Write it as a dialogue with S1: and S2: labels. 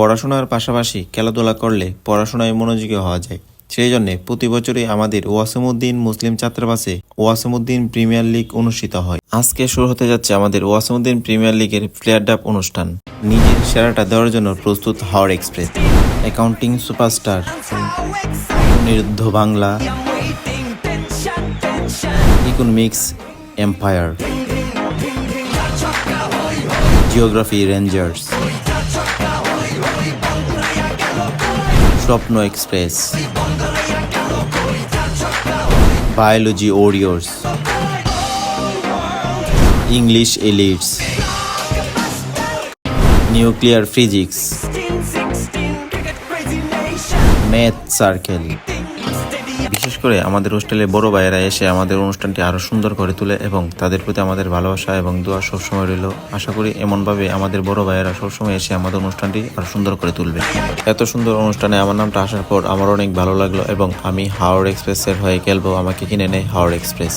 S1: পড়াশোনার পাশাপাশি খেলাধুলা করলে পড়াশোনায় মনোযোগী হওয়া যায়। সেই জন্য প্রতি বছরই আমাদের ওয়াসিমউদ্দিন মুসলিম ছাত্রাবাসে ওয়াসিমউদ্দিন প্রিমিয়ার লিগ অনুষ্ঠিত হয়। আজকে শুরু হতে যাচ্ছে আমাদের ওয়াসিমউদ্দিন প্রিমিয়ার লিগের প্লেয়ার ডাপ অনুষ্ঠান। নিজের সেরাটা দেওয়ার জন্য প্রস্তুত হাওড় express. Accounting superstar নিরুদ্ধ Bangla. Economics empire. Geography rangers. স্বপ্ন express. Biology warriors English elites nuclear physics math circle বিশেষ করে আমাদের হোস্টেলে বড় ভাইয়েরা এসে আমাদের অনুষ্ঠানটি আরও সুন্দর করে তোলে এবং তাদের প্রতি আমাদের ভালোবাসা এবং দোয়া সবসময় রইল। আশা করি এমনভাবে আমাদের বড় ভাইয়েরা সবসময় এসে আমাদের অনুষ্ঠানটি আরও সুন্দর করে তুলবে। এত সুন্দর অনুষ্ঠানে আমার নামটা আসার পর আমার অনেক ভালো লাগল এবং আমি হাওড় এক্সপ্রেসের হয়ে খেলব আমাকে কিনে নেয় হাওড় এক্সপ্রেস।